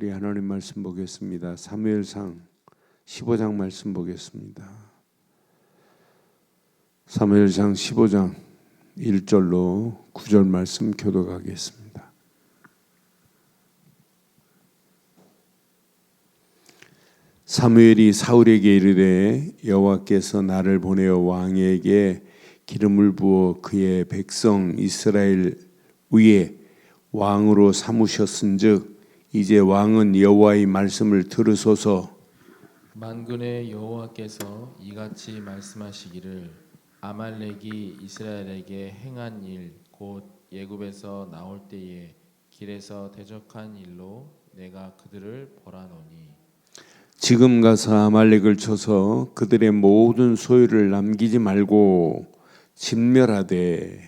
우리 하나님 말씀 보겠습니다. 사무엘상 15장 말씀 보겠습니다. 사무엘상 15장 1절로 9절 말씀 교독하겠습니다. 사무엘이 사울에게 이르되 여호와께서 나를 보내어 왕에게 기름을 부어 그의 백성 이스라엘 위에 왕으로 삼으셨은즉 이제 왕은 여호와의 말씀을 들으소서. 만군의 여호와께서 이같이 말씀하시기를 아말렉이 이스라엘에게 행한 일 곧 예굽에서 나올 때에 길에서 대적한 일로 내가 그들을 벌하노니. 지금 가서 아말렉을 쳐서 그들의 모든 소유를 남기지 말고 진멸하되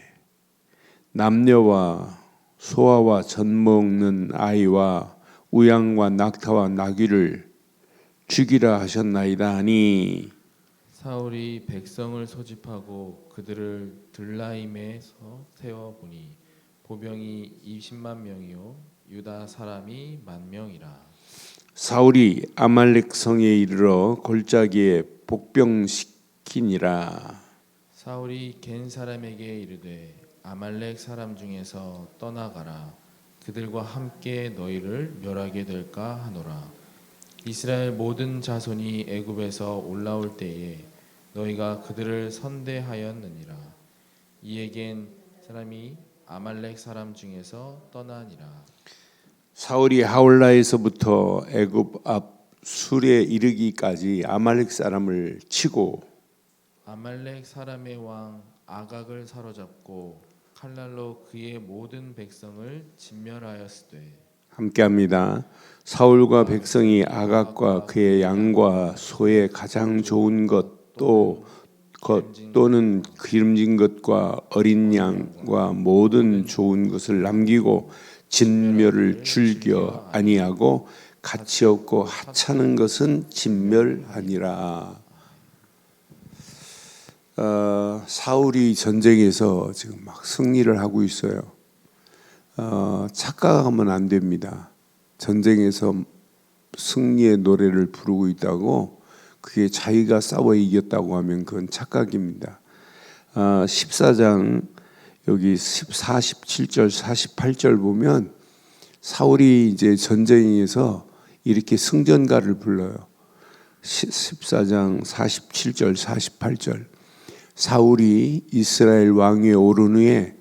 남녀와 소아와 젖 먹는 아이와 우양과 낙타와 나귀를 죽이라 하셨나이다 하니. 사울이 백성을 소집하고 그들을 들라임에서 세워 보니 보병이 20만 명이요 유다 사람이 만 명이라. 사울이 아말렉 성에 이르러 골짜기에 복병시키니라. 사울이 겐 사람에게 이르되 아말렉 사람 중에서 떠나가라 그들과 함께 너희를 멸하게 될까 하노라. 이스라엘 모든 자손이 애굽에서 올라올 때에 너희가 그들을 선대하였느니라. 이에겐 사람이 아말렉 사람 중에서 떠나니라. 사울이 하울라에서부터 애굽 앞 술에 이르기까지 아말렉 사람을 치고 아말렉 사람의 왕 아각을 사로잡고 칼날로 그의 모든 백성을 진멸하였으되 함께합니다. 사울과 백성이 아각과 그의 양과 소의 가장 좋은 것또 것 또는 기름진 것과 어린 양과 모든 좋은 것을 남기고 진멸을 즐겨 아니하고 가치 없고 하찮은 것은 진멸하니라. 어, 사울이 전쟁에서 지금 막 승리를 하고 있어요. 어, 착각하면 안 됩니다. 전쟁에서 승리의 노래를 부르고 있다고 그게 자기가 싸워 이겼다고 하면 그건 착각입니다. 어, 14장 여기 47절 48절 보면 사울이 이제 전쟁에서 이렇게 승전가를 불러요. 14장 47절 48절 사울이 이스라엘 왕위에 오른 후에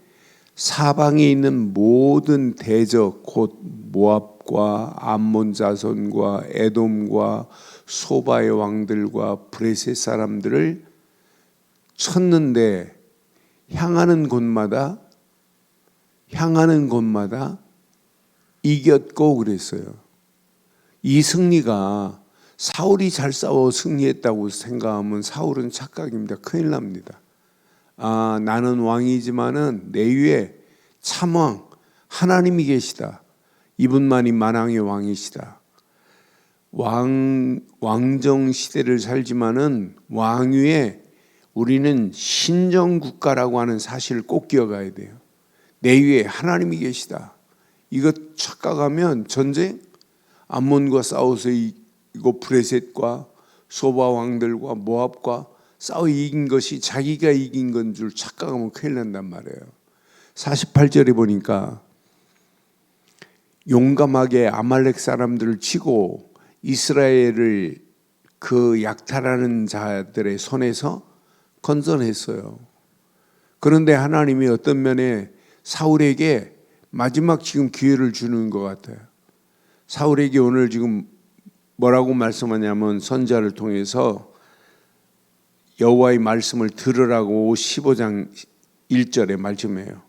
사방에 있는 모든 대적 곧 모압과 암몬 자손과 에돔과 소바의 왕들과 브레셋 사람들을 쳤는데 향하는 곳마다 향하는 곳마다 이겼고 그랬어요. 이 승리가 사울이 잘 싸워 승리했다고 생각하면 사울은 착각입니다. 큰일 납니다. 아, 나는 왕이지만은 내 위에 참왕 하나님이 계시다. 이분만이 만왕의 왕이시다. 왕 왕정 시대를 살지만은 왕위에 우리는 신정 국가라고 하는 사실을 꼭 기억해야 돼요. 내 위에 하나님이 계시다. 이거 착각하면 전쟁 암몬과 싸워서 이거 브레셋과 소바 왕들과 모압과 싸워 이긴 것이 자기가 이긴 건 줄 착각하면 큰일 난단 말이에요. 48절에 보니까 용감하게 아말렉 사람들을 치고 이스라엘을 그 약탈하는 자들의 손에서 건져냈어요. 그런데 하나님이 어떤 면에 사울에게 마지막 지금 기회를 주는 것 같아요. 사울에게 오늘 지금 뭐라고 말씀하냐면 선자를 통해서 여호와의 말씀을 들으라고 15장 1절에 말씀해요.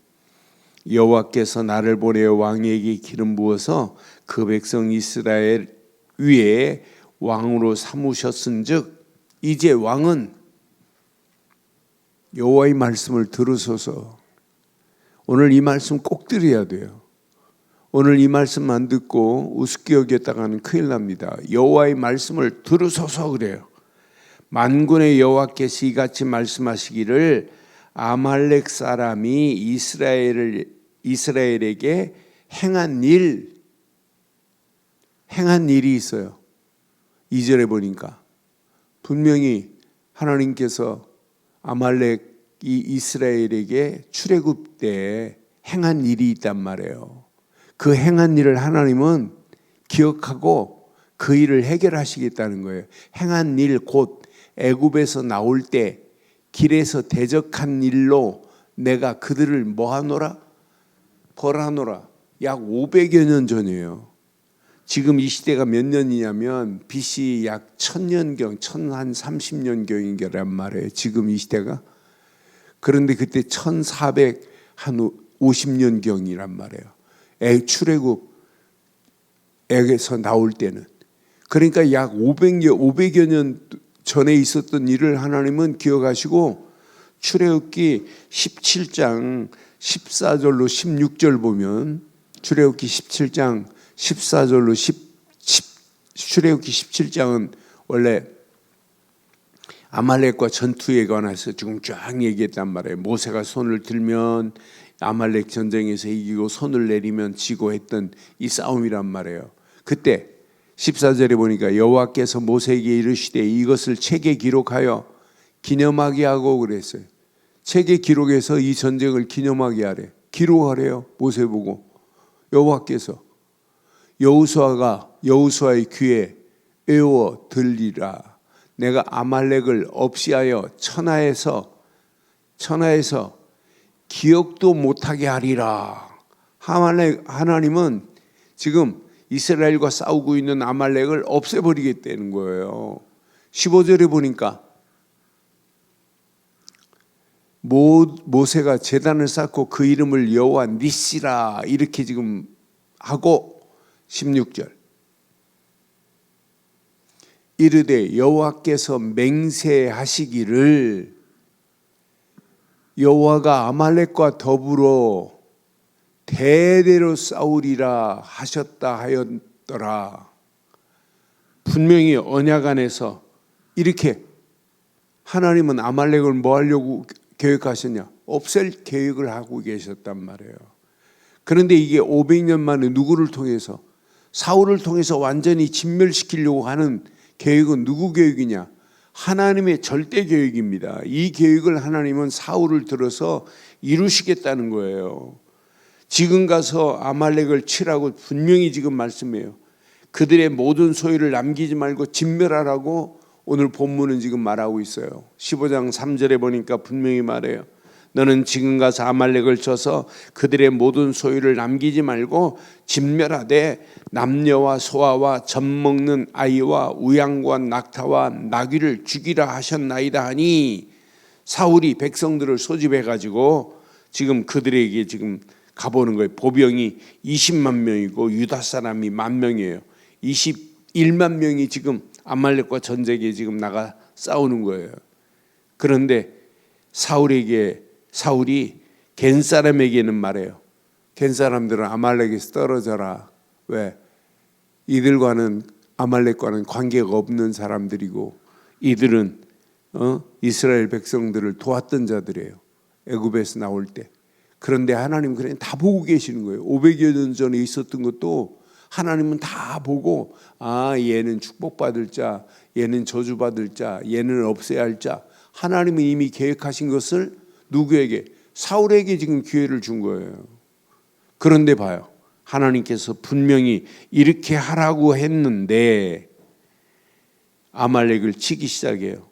여호와께서 나를 보내어 왕에게 기름 부어서 그 백성 이스라엘 위에 왕으로 삼으셨은즉 이제 왕은 여호와의 말씀을 들으소서. 오늘 이 말씀 꼭 들어야 돼요. 오늘 이 말씀 안 듣고 우습게 여겼다가는 큰일 납니다. 여호와의 말씀을 들으소서 그래요. 만군의 여호와께서 이같이 말씀하시기를 아말렉 사람이 이스라엘을 이스라엘에게 행한 일 행한 일이 있어요. 2절에 보니까 분명히 하나님께서 아말렉이 이스라엘에게 출애굽 때 행한 일이 있단 말이에요. 그 행한 일을 하나님은 기억하고 그 일을 해결하시겠다는 거예요. 행한 일 곧 애굽에서 나올 때 길에서 대적한 일로 내가 그들을 뭐 하노라? 벌하노라. 약 500여 년 전이에요. 지금 이 시대가 몇 년이냐면 BC 약 1000년경, 1000한 30년경이란 말이에요. 지금 이 시대가. 그런데 그때 1400한 50년경이란 말이에요. 애 출애굽 에게서 나올 때는 그러니까 약 500여 500여 년 전에 있었던 일을 하나님은 기억하시고 출애굽기 17장 14절로 16절 보면 출애굽기 17장 14절로 10, 10 출애굽기 17장은 원래 아말렉과 전투에 관해서 지금 쫙 얘기했단 말이에요. 모세가 손을 들면 아말렉 전쟁에서 이기고 손을 내리면 지고 했던 이 싸움이란 말이에요. 그때 14절에 보니까 여호와께서 모세에게 이르시되 이것을 책에 기록하여 기념하게 하고 그랬어요. 책에 기록해서 이 전쟁을 기념하게 하래. 기록하래요. 모세 보고 여호와께서 여호수아가 여호수아의 귀에 외워 들리라. 내가 아말렉을 없이하여 천하에서 천하에서 기억도 못하게 하리라. 하나님은 지금 이스라엘과 싸우고 있는 아말렉을 없애버리겠다는 거예요. 15절에 보니까 모, 모세가 재단을 쌓고 그 이름을 여호와 니시라 이렇게 지금 하고 16절 이르되 여호와께서 맹세하시기를 여호와가 아말렉과 더불어 대대로 싸우리라 하셨다 하였더라. 분명히 언약 안에서 이렇게 하나님은 아말렉을 뭐 하려고 계획하셨냐? 없앨 계획을 하고 계셨단 말이에요. 그런데 이게 500년 만에 누구를 통해서 사울을 통해서 완전히 진멸시키려고 하는 계획은 누구 계획이냐? 하나님의 절대 계획입니다. 이 계획을 하나님은 사울을 들어서 이루시겠다는 거예요. 지금 가서 아말렉을 치라고 분명히 지금 말씀해요. 그들의 모든 소유를 남기지 말고 진멸하라고 오늘 본문은 지금 말하고 있어요. 15장 3절에 보니까 분명히 말해요. 너는 지금 가서 아말렉을 쳐서 그들의 모든 소유를 남기지 말고 진멸하되 남녀와 소아와 젖 먹는 아이와 우양과 낙타와 나귀를 죽이라 하셨나이다 하니 사울이 백성들을 소집해 가지고 지금 그들에게 지금 가보는 거예요. 보병이 20만 명이고 유다 사람이 만 명이에요. 21만 명이 지금 아말렉과 전쟁에 지금 나가 싸우는 거예요. 그런데 사울에게 사울이 겐 사람에게는 말해요. 겐 사람들은 아말렉에서 떨어져라. 왜? 이들과는 아말렉과는 관계가 없는 사람들이고 이들은 어? 이스라엘 백성들을 도왔던 자들이에요. 애굽에서 나올 때. 그런데 하나님 그냥 다 보고 계시는 거예요. 500여 년 전에 있었던 것도 하나님은 다 보고 아 얘는 축복받을 자, 얘는 저주받을 자, 얘는 없애야 할 자. 하나님은 이미 계획하신 것을 누구에게 사울에게 지금 기회를 준 거예요. 그런데 봐요. 하나님께서 분명히 이렇게 하라고 했는데 아말렉을 치기 시작해요.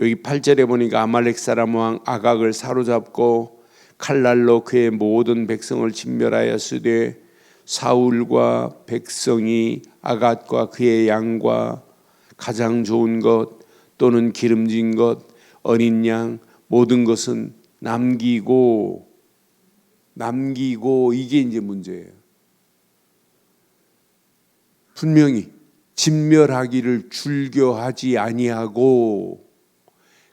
여기 8절에 보니까 아말렉 사람 왕 아각을 사로잡고 칼날로 그의 모든 백성을 진멸하였으되 사울과 백성이 아갓과 그의 양과 가장 좋은 것 또는 기름진 것 어린 양 모든 것은 남기고 남기고 이게 이제 문제예요. 분명히 진멸하기를 즐겨하지 아니하고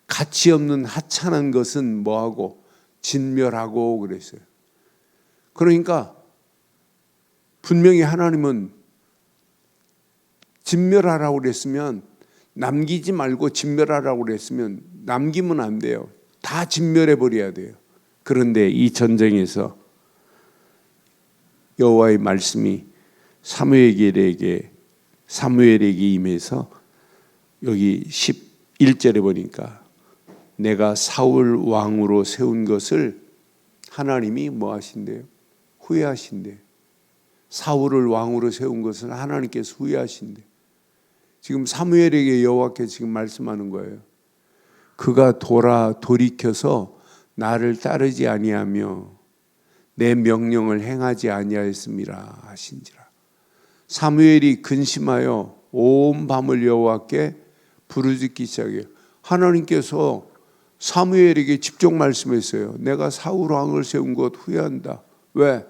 가치 없는 하찮은 것은 뭐하고 진멸하고 그랬어요. 그러니까 분명히 하나님은 진멸하라고 그랬으면 남기지 말고 진멸하라고 그랬으면 남기면 안 돼요. 다 진멸해 버려야 돼요. 그런데 이 전쟁에서 여호와의 말씀이 사무엘에게 사무엘에게 임해서 여기 11절에 보니까 내가 사울 왕으로 세운 것을 하나님이 뭐 하신대요? 후회하신대. 사울을 왕으로 세운 것을 하나님께서 후회하신대. 지금 사무엘에게 여호와께 지금 말씀하는 거예요. 그가 돌아 돌이켜서 나를 따르지 아니하며 내 명령을 행하지 아니하였음이라 하신지라. 사무엘이 근심하여 온 밤을 여호와께 부르짖기 시작해요. 하나님께서 사무엘에게 직접 말씀했어요. 내가 사울 왕을 세운 것 후회한다. 왜?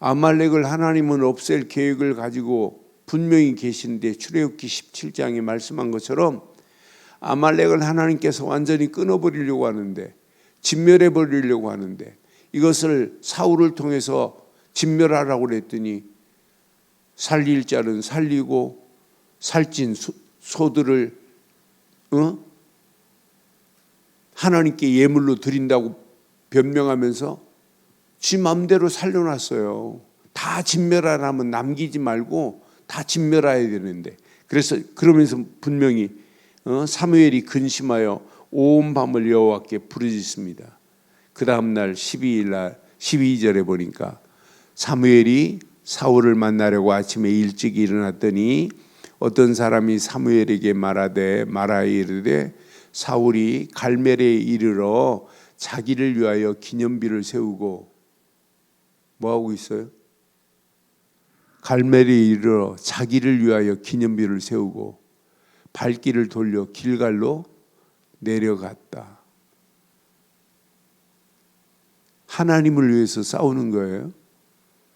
아말렉을 하나님은 없앨 계획을 가지고 분명히 계신데 출애굽기 17장에 말씀한 것처럼 아말렉을 하나님께서 완전히 끊어버리려고 하는데 진멸해 버리려고 하는데 이것을 사울을 통해서 진멸하라고 그랬더니 살릴 자는 살리고 살찐 소, 소들을 어? 하나님께 예물로 드린다고 변명하면서 지 마음대로 살려놨어요. 다 진멸하라면 남기지 말고 다 진멸해야 되는데 그래서 그러면서 분명히 어? 사무엘이 근심하여 온 밤을 여호와께 부르짖습니다. 그 다음 날 12일 날 12절에 보니까 사무엘이 사울을 만나려고 아침에 일찍 일어났더니 어떤 사람이 사무엘에게 말하되 말하여 이르되 사울이 갈멜에 이르러 자기를 위하여 기념비를 세우고 뭐 하고 있어요? 갈멜에 이르러 자기를 위하여 기념비를 세우고 발길을 돌려 길갈로 내려갔다. 하나님을 위해서 싸우는 거예요.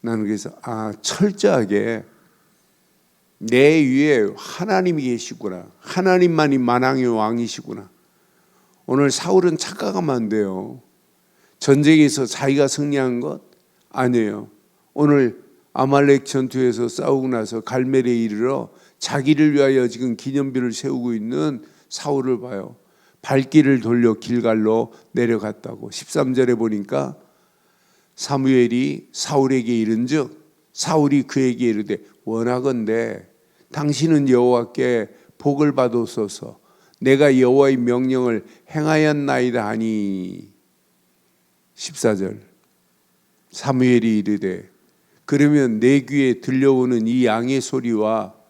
나는 그래서 아 철저하게 내 위에 하나님이 계시구나. 하나님만이 만왕의 왕이시구나. 오늘 사울은 착각하면 안 돼요. 전쟁에서 자기가 승리한 것 아니에요. 오늘 아말렉 전투에서 싸우고 나서 갈멜에 이르러 자기를 위하여 지금 기념비를 세우고 있는 사울을 봐요. 발길을 돌려 길갈로 내려갔다고. 13절에 보니까 사무엘이 사울에게 이른즉 사울이 그에게 이르되 원하건대 당신은 여호와께 복을 받으소서. 내가 여호와의 명령을 행하였나이다 하니. 14절. 사무엘이 이르되 그러면 내 귀에 들려오는 이 양의 소리와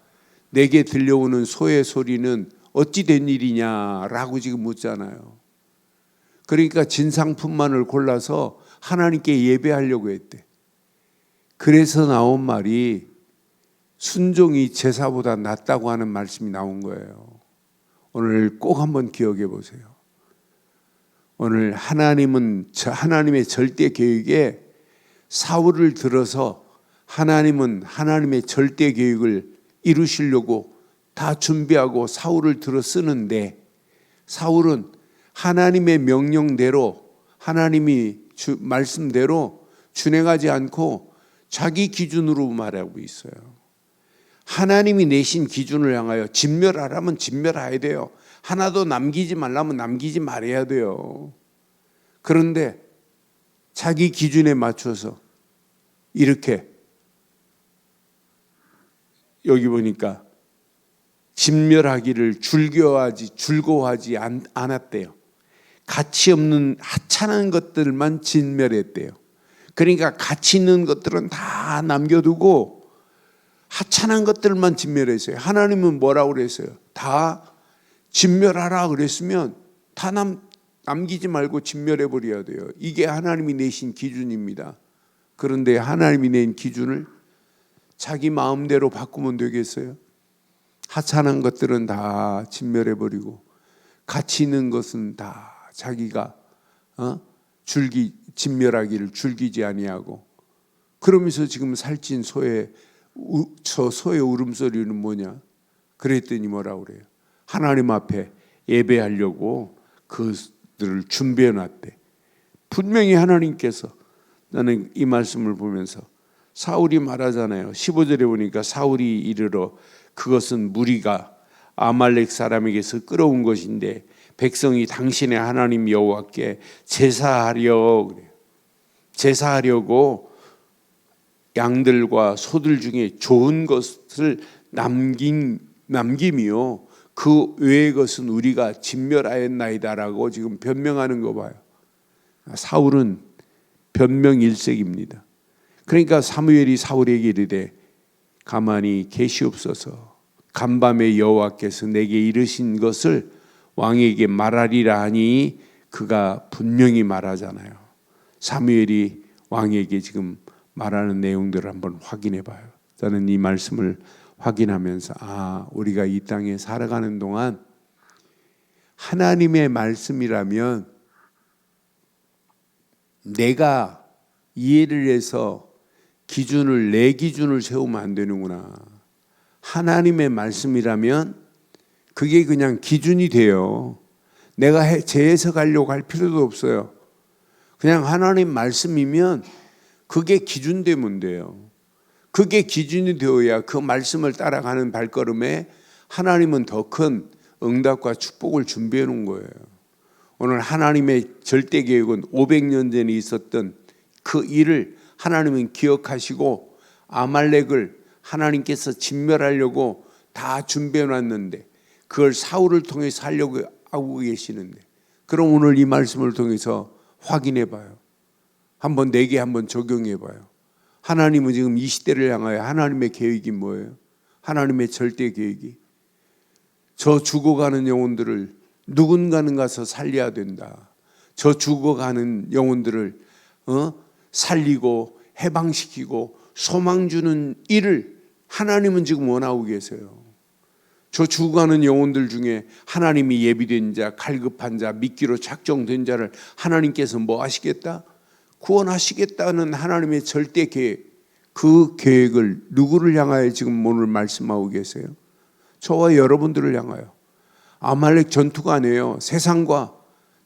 내게 들려오는 소의 소리는 어찌 된 일이냐라고 지금 묻잖아요. 그러니까 진상품만을 골라서 하나님께 예배하려고 했대. 그래서 나온 말이 순종이 제사보다 낫다고 하는 말씀이 나온 거예요. 오늘 꼭 한번 기억해 보세요. 오늘 하나님은 하나님의 절대 계획에 사울을 들어서 하나님은 하나님의 절대 계획을 이루시려고 다 준비하고 사울을 들어 쓰는데 사울은 하나님의 명령대로 하나님이 주, 말씀대로 준행하지 않고 자기 기준으로 말하고 있어요. 하나님이 내신 기준을 향하여 진멸하라면 진멸해야 돼요. 하나도 남기지 말라면 남기지 말아야 돼요. 그런데 자기 기준에 맞춰서 이렇게 여기 보니까 진멸하기를 즐겨하지 즐거워하지 않, 않았대요. 가치 없는 하찮은 것들만 진멸했대요. 그러니까 가치 있는 것들은 다 남겨두고 하찮은 것들만 진멸했어요. 하나님은 뭐라고 그랬어요? 다 진멸하라 그랬으면 다 남, 남기지 말고 진멸해 버려야 돼요. 이게 하나님이 내신 기준입니다. 그런데 하나님이 낸 기준을 자기 마음대로 바꾸면 되겠어요? 하찮은 것들은 다 진멸해 버리고 가치 있는 것은 다 자기가 어? 줄기 진멸하기를 줄기지 아니하고 그러면서 지금 살찐 소의 우, 저 소의 울음소리는 뭐냐? 그랬더니 뭐라 그래요? 하나님 앞에 예배하려고 그들을 준비해 놨대. 분명히 하나님께서 나는 이 말씀을 보면서 사울이 말하잖아요. 15절에 보니까 사울이 이르러 그것은 무리가 아말렉 사람에게서 끌어온 것인데 백성이 당신의 하나님 여호와께 제사하려. 제사하려고 양들과 소들 중에 좋은 것을 남긴 남김이요 그 외의 것은 우리가 진멸하였나이다라고 지금 변명하는 거 봐요. 사울은 변명 일색입니다. 그러니까 사무엘이 사울에게 이르되 가만히 계시옵소서 간밤에 여호와께서 내게 이르신 것을 왕에게 말하리라 하니 그가 분명히 말하잖아요. 사무엘이 왕에게 지금 말하는 내용들을 한번 확인해 봐요. 저는 이 말씀을 확인하면서 아, 우리가 이 땅에 살아가는 동안 하나님의 말씀이라면 내가 이해를 해서 기준을 내 기준을 세우면 안 되는구나. 하나님의 말씀이라면 그게 그냥 기준이 돼요. 내가 해- 재해석하려고 할 필요도 없어요. 그냥 하나님 말씀이면 그게 기준되면 돼요. 그게 기준이 되어야 그 말씀을 따라가는 발걸음에 하나님은 더 큰 응답과 축복을 준비해 놓은 거예요. 오늘 하나님의 절대 계획은 500년 전에 있었던 그 일을 하나님은 기억하시고 아말렉을 하나님께서 진멸하려고 다 준비해 놨는데 그걸 사울을 통해서 하려고 하고 계시는데 그럼 오늘 이 말씀을 통해서 확인해 봐요. 한번 내게 한번 적용해 봐요. 하나님은 지금 이 시대를 향하여 하나님의 계획이 뭐예요? 하나님의 절대 계획이 저 죽어가는 영혼들을 누군가는 가서 살려야 된다. 저 죽어가는 영혼들을 어? 살리고 해방시키고 소망 주는 일을 하나님은 지금 원하고 계세요. 저 죽어가는 영혼들 중에 하나님이 예비된 자, 갈급한 자, 미끼로 작정된 자를 하나님께서 뭐 하시겠다? 구원하시겠다는 하나님의 절대 계획, 그 계획을 누구를 향하여 지금 오늘 말씀하고 계세요? 저와 여러분들을 향하여. 아말렉 전투가 아니에요. 세상과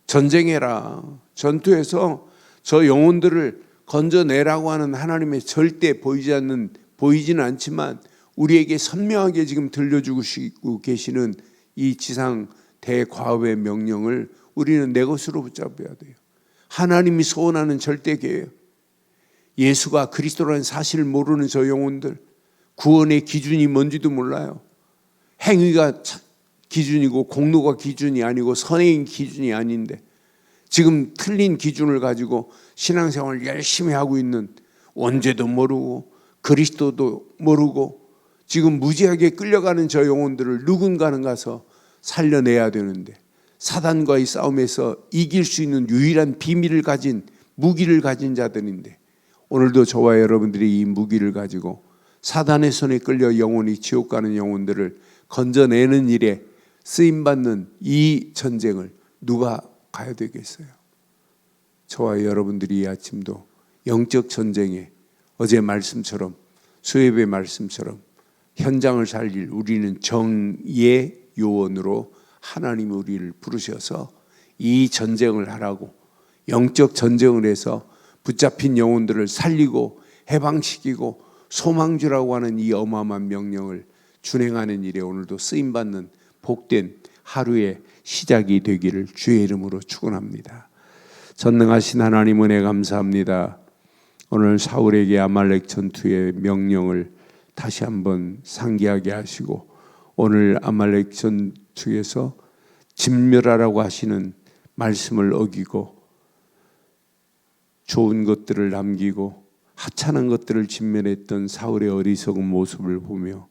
전쟁해라. 전투에서 저 영혼들을 건져내라고 하는 하나님의 절대 보이지 않는 보이지는 않지만 우리에게 선명하게 지금 들려주고 계시는 이 지상 대과업의 명령을 우리는 내 것으로 붙잡아야 돼요. 하나님이 소원하는 절대 계획. 예수가 그리스도라는 사실을 모르는 저 영혼들 구원의 기준이 뭔지도 몰라요. 행위가 차- 기준이고 공로가 기준이 아니고 선행 기준이 아닌데 지금 틀린 기준을 가지고 신앙생활을 열심히 하고 있는 원죄도 모르고 그리스도도 모르고 지금 무지하게 끌려가는 저 영혼들을 누군가는 가서 살려내야 되는데 사단과의 싸움에서 이길 수 있는 유일한 비밀을 가진 무기를 가진 자들인데 오늘도 저와 여러분들이 이 무기를 가지고 사단의 손에 끌려 영혼이 지옥 가는 영혼들을 건져내는 일에 쓰임 받는 이 전쟁을 누가 가야 되겠어요? 저와 여러분들이 이 아침도 영적 전쟁에 어제 말씀처럼 수협의 말씀처럼 현장을 살릴 우리는 정의 요원으로 하나님 우리를 부르셔서 이 전쟁을 하라고 영적 전쟁을 해서 붙잡힌 영혼들을 살리고 해방시키고 소망주라고 하는 이 어마어마한 명령을 준행하는 일에 오늘도 쓰임 받는 복된 하루의 시작이 되기를 주의 이름으로 축원합니다. 전능하신 하나님 은혜 감사합니다. 오늘 사울에게 아말렉 전투의 명령을 다시 한번 상기하게 하시고 오늘 아말렉 전투에서 진멸하라고 하시는 말씀을 어기고 좋은 것들을 남기고 하찮은 것들을 진멸했던 사울의 어리석은 모습을 보며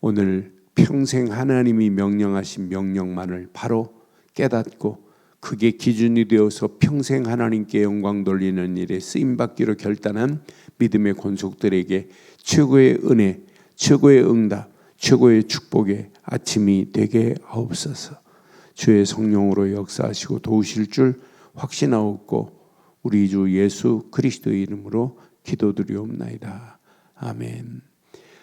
오늘 평생 하나님이 명령하신 명령만을 바로 깨닫고 그게 기준이 되어서 평생 하나님께 영광 돌리는 일에 쓰임 받기로 결단한 믿음의 권속들에게 최고의 은혜, 최고의 응답, 최고의 축복의 아침이 되게 하옵소서. 주의 성령으로 역사하시고 도우실 줄 확신하옵고 우리 주 예수 그리스도의 이름으로 기도드리옵나이다. 아멘.